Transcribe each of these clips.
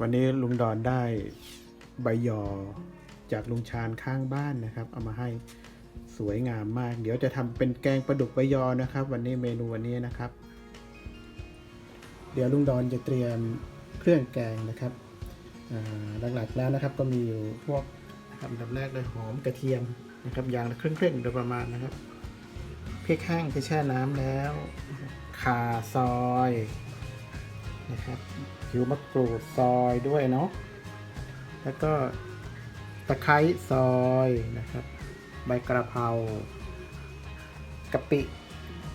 วันนี้ลุงดอนได้ใบยอจากลุงชาญข้างบ้านนะครับ เอามาให้สวยงามมาก เดี๋ยวจะทำเป็นแกงปลาดุกใบยอนะครับ วันนี้เมนูวันนี้นะครับ เดี๋ยวลุงดอนจะเตรียมเครื่องแกงนะครับหลักๆแล้วนะครับก็มีอยู่พวกนะครับดับแรกเลยหอมกระเทียมนะครับอย่างละครึ่งๆโดยประมาณนะครับพริกแห้งที่แช่น้ำแล้วข่าซอย นะครับผิวมะกรูดซอยด้วยเนาะแล้วก็ตะไคร้ซอยนะครับ ใบกระเพรากะปิ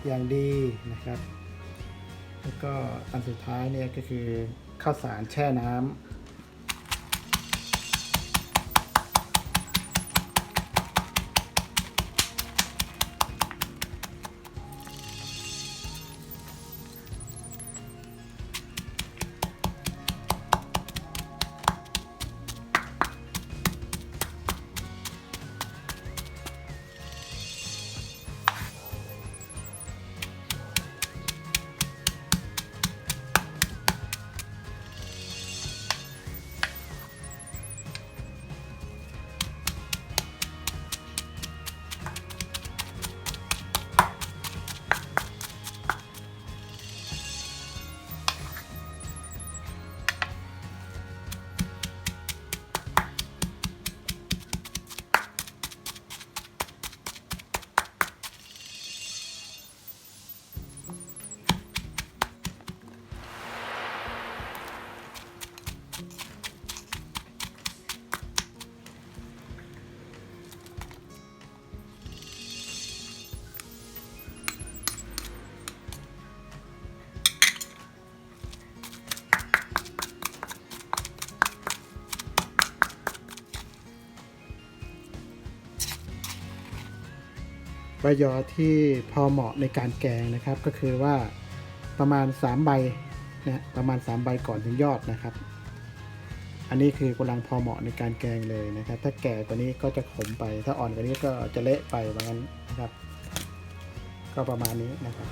อย่างดีนะครับ แล้วก็อันสุดท้ายเนี่ยก็คือข้าวสารแช่น้ำ ใบยอที่พอเหมาะในการแกงนะครับ ก็คือว่าประมาณ 3 ใบนะประมาณ 3 ใบก่อนถึงยอดนะครับ อันนี้คือกำลังพอเหมาะในการแกงเลยนะครับ ถ้าแก่กว่านี้ก็จะขมไป ถ้าอ่อนกว่านี้ก็จะเละไปว่างั้นนะครับ ก็ประมาณนี้นะครับ